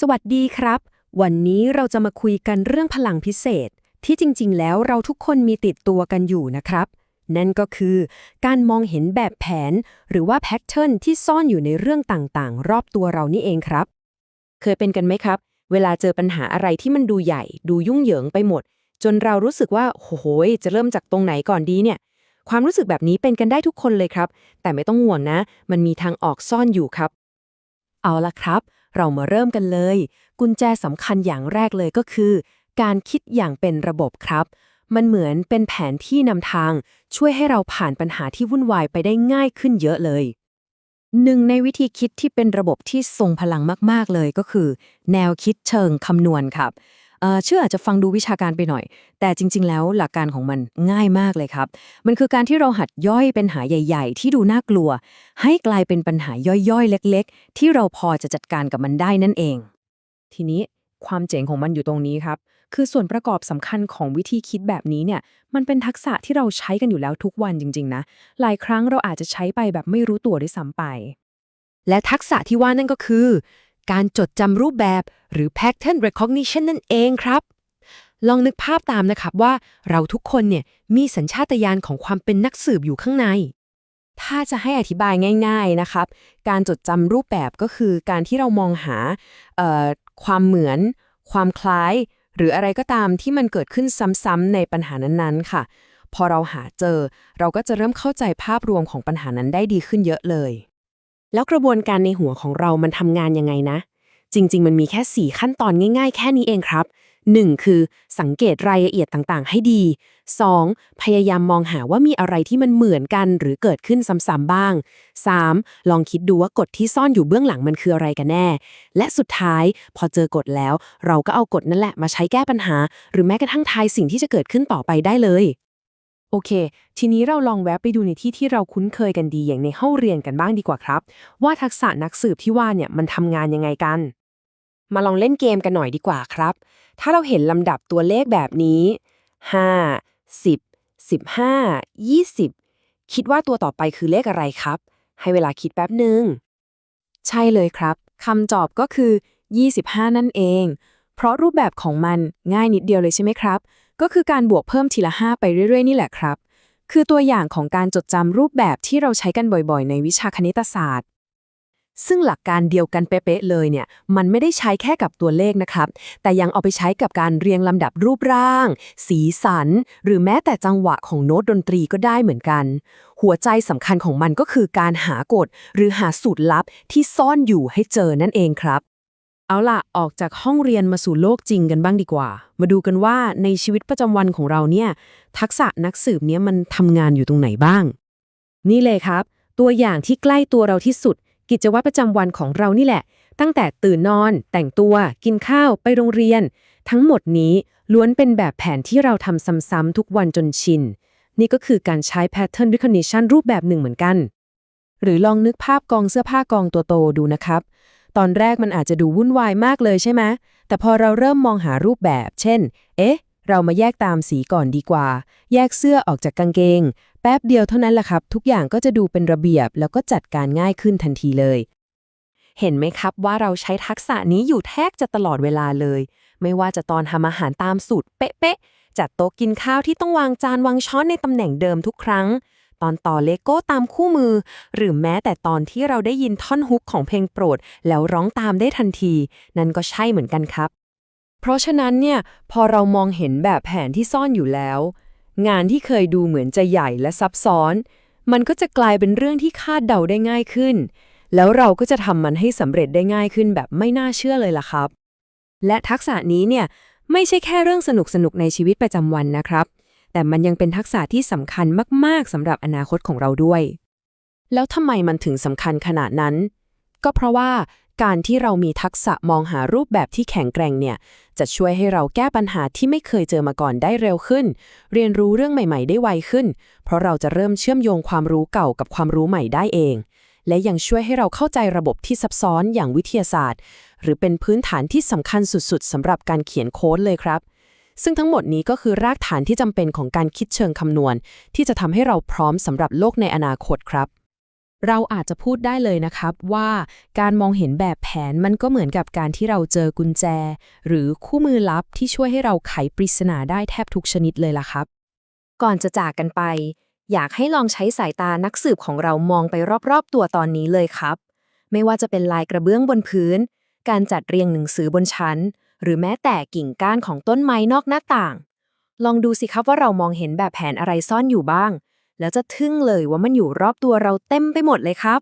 สวัสดีครับ วันนี้เราจะมาคุยกันเรื่องพลังพิเศษ ที่จริงๆ แล้วเราทุกคนมีติดตัวกันอยู่นะครับ นั่นก็คือการมองเห็นแบบแผน หรือว่าแพทเทิร์นที่ซ่อนอยู่ในเรื่องต่างๆ รอบตัวเรานี่เองครับ เคยเป็นกันไหมครับ เวลาเจอปัญหาอะไรที่มันดูใหญ่ ดูยุ่งเหยิงไปหมด จนเรารู้สึกว่าโอ้โหยจะเริ่มจากตรงไหนก่อนดีเนี่ยความรู้สึกแบบนี้เป็นกันได้ทุกคนเลยครับ แต่ไม่ต้องห่วงนะ มันมีทางออกซ่อนอยู่ครับ เอาละครับ เรามาเริ่มกันเลย กุญแจสำคัญอย่างแรกเลยก็คือ การคิดอย่างเป็นระบบครับ มันเหมือนเป็นแผนที่นำทาง ช่วยให้เราผ่านปัญหาที่วุ่นวายไปได้ง่ายขึ้นเยอะเลยหนึ่งในวิธีคิดที่เป็นระบบที่ทรงพลังมาก ๆ เลยก็คือ แนวคิดเชิงคำนวณครับ ชื่ออาจจะฟังดูวิชาการไปหน่อย แต่จริง ๆ แล้วหลักการของมันง่ายมากเลยครับ มันคือการที่เราหัดย่อยเป็นหาใหญ่ ๆ ที่ดูน่ากลัว ให้กลายเป็นปัญหาย่อยๆ เล็ก ๆ ที่เราพอจะจัดการกับมันได้นั่นเอง ทีนี้ความเจ๋งของมันอยู่ตรงนี้ครับ คือส่วนประกอบสำคัญของวิธีคิดแบบนี้เนี่ย มันเป็นทักษะที่เราใช้กันอยู่แล้วทุกวันจริง ๆ นะ หลายครั้งเราอาจจะใช้ไปแบบไม่รู้ตัวด้วยซ้ำไป และทักษะที่ว่านั่นก็คือ การจดจำรูปแบบ หรือ pattern recognition นั่นเองครับ ลองนึกภาพตามนะครับว่าเราทุกคนเนี่ยมีสัญชาตญาณของความเป็นนักสืบอยู่ข้างใน ถ้าจะให้อธิบายง่าย ๆนะครับ การจดจำรูปแบบก็คือการที่เรามองหาความเหมือน ความคล้าย หรืออะไรก็ตามที่มันเกิดขึ้นซ้ำๆในปัญหานั้นๆ ค่ะ พอเราหาเจอ เราก็จะเริ่มเข้าใจภาพรวมของปัญหานั้นได้ดีขึ้นเยอะเลย แล้วกระบวนการในหัวของเรามันทำงานยังไงนะ จริง ๆ มันมีแค่ 4 ขั้นตอนง่าย ๆ แค่นี้เองครับ 1. คือสังเกตรายละเอียดต่างๆ ให้ดี 2. พยายามมองหาว่ามีอะไรที่มันเหมือนกันหรือเกิดขึ้นซ้ำๆบ้าง 3. ลองคิดดูว่ากฎที่ซ่อนอยู่เบื้องหลังมันคืออะไรกันแน่ และสุดท้าย พอเจอกฎแล้ว เราก็เอากฎนั่นแหละมาใช้แก้ปัญหา หรือแม้กระทั่งทายสิ่งที่จะเกิดขึ้นต่อไปได้เลย อเค ทีนี้เราลองแวะไปดูในที่ที่เราคุ้นเคยกันดีอย่างในห้องเรียนกันบ้างดีกว่าครับ ว่าทักษะนักสืบที่ว่าเนี่ยมันทำงานยังไงกัน มาลองเล่นเกมกันหน่อยดีกว่าครับ ถ้าเราเห็นลำดับตัวเลขแบบนี้ 5 10 15 20 คิดว่าตัวต่อไปคือเลขอะไรครับ ให้เวลาคิดแป๊บหนึ่งใช่เลยครับคำตอบก็คือ 25 นั่นเอง เพราะรูปแบบของมันง่ายนิดเดียวเลยใช่ไหมครับ ก็คือการบวกเพิ่มทีละ 5 ไปเรื่อยๆ นี่แหละครับ คือตัวอย่างของการจดจำรูปแบบที่เราใช้กันบ่อยๆ ในวิชาคณิตศาสตร์ ซึ่งหลักการเดียวกันเป๊ะๆเลยเนี่ย มันไม่ได้ใช้แค่กับตัวเลขนะครับ แต่ยังเอาไปใช้กับการเรียงลำดับรูปร่าง สีสัน หรือแม้แต่จังหวะของโน้ตดนตรีก็ได้เหมือนกัน หัวใจสำคัญของมันก็คือการหากฎหรือหาสูตรลับที่ซ่อนอยู่ให้เจอนั่นเองครับ เอาล่ะ ออกจากห้องเรียนมาสู่โลกจริงกันบ้างดีกว่า มาดูกันว่าในชีวิตประจำวันของเราเนี่ย ทักษะนักสืบเนี้ยมันทำงานอยู่ตรงไหนบ้าง นี่เลยครับ ตัวอย่างที่ใกล้ตัวเราที่สุด กิจวัตรประจำวันของเรานี่แหละ ตั้งแต่ตื่นนอน แต่งตัว กินข้าว ไปโรงเรียน ทั้งหมดนี้ล้วนเป็นแบบแผนที่เราทำซ้ำๆทุกวันจนชิน นี่ก็คือการใช้ pattern recognition รูปแบบหนึ่งเหมือนกัน หรือลองนึกภาพกองเสื้อผ้ากองตัวโตดูนะครับ ตอนแรกมันอาจจะดูวุ่นวายมากเลยใช่ไหมแต่พอเราเริ่มมองหารูปแบบ เช่น เอ๊ะ เรามาแยกตามสีก่อนดีกว่า แยกเสื้อออกจากกางเกง แป๊บเดียวเท่านั้นแหละครับ ทุกอย่างก็จะดูเป็นระเบียบ แล้วก็จัดการง่ายขึ้นทันทีเลย เห็นไหมครับว่าเราใช้ทักษะนี้อยู่แทบจะตลอดเวลาเลย ไม่ว่าจะตอนทำอาหารตามสูตรเป๊ะๆจัดโต๊ะกินข้าวที่ต้องวางจานวางช้อนในตำแหน่งเดิมทุกครั้ง ตอนต่อเลโก้ตามคู่มือ หรือแม้แต่ตอนที่เราได้ยินท่อนฮุกของเพลงโปรด แล้วร้องตามได้ทันที นั่นก็ใช่เหมือนกันครับ เพราะฉะนั้นเนี่ยพอเรามองเห็นแบบแผนที่ซ่อนอยู่แล้ว งานที่เคยดูเหมือนจะใหญ่และซับซ้อน มันก็จะกลายเป็นเรื่องที่คาดเดาได้ง่ายขึ้น แล้วเราก็จะทำมันให้สำเร็จได้ง่ายขึ้นแบบไม่น่าเชื่อเลยล่ะครับ และทักษะนี้เนี่ยไม่ใช่แค่เรื่องสนุกๆในชีวิตประจำวันนะครับ แต่มันยังเป็นทักษะที่สำคัญมาก ๆสำหรับอนาคตของเราด้วย แล้วทำไมมันถึงสำคัญขนาดนั้น ก็เพราะว่าการที่เรามีทักษะมองหารูปแบบที่แข็งแกร่งเนี่ย จะช่วยให้เราแก้ปัญหาที่ไม่เคยเจอมาก่อนได้เร็วขึ้น เรียนรู้เรื่องใหม่ ๆ ได้ไวขึ้น เพราะเราจะเริ่มเชื่อมโยงความรู้เก่ากับความรู้ใหม่ได้เอง และยังช่วยให้เราเข้าใจระบบที่ซับซ้อนอย่างวิทยาศาสตร์ หรือเป็นพื้นฐานที่สำคัญสุด ๆสำหรับการเขียนโค้ดเลยครับ ซึ่งทั้งหมดนี้ก็คือรากฐานที่จำเป็นของการคิดเชิงคำนวณ ที่จะทำให้เราพร้อมสำหรับโลกในอนาคตครับเราอาจจะพูดได้เลยนะครับว่าการมองเห็นแบบแผนมันก็เหมือนกับการที่เราเจอกุญแจ หรือคู่มือลับที่ช่วยให้เราไขปริศนาได้แทบทุกชนิดเลยล่ะครับ ก่อนจะจากกันไป อยากให้ลองใช้สายตานักสืบของเรามองไปรอบๆ ตัวตอนนี้เลยครับ ไม่ว่าจะเป็นลายกระเบื้องบนพื้น การจัดเรียงหนังสือบนชั้น หรือแม้แต่กิ่งก้านของต้นไม้นอกหน้าต่าง ลองดูสิครับว่าเรามองเห็นแบบแผนอะไรซ่อนอยู่บ้าง แล้วจะทึ่งเลยว่ามันอยู่รอบตัวเราเต็มไปหมดเลยครับ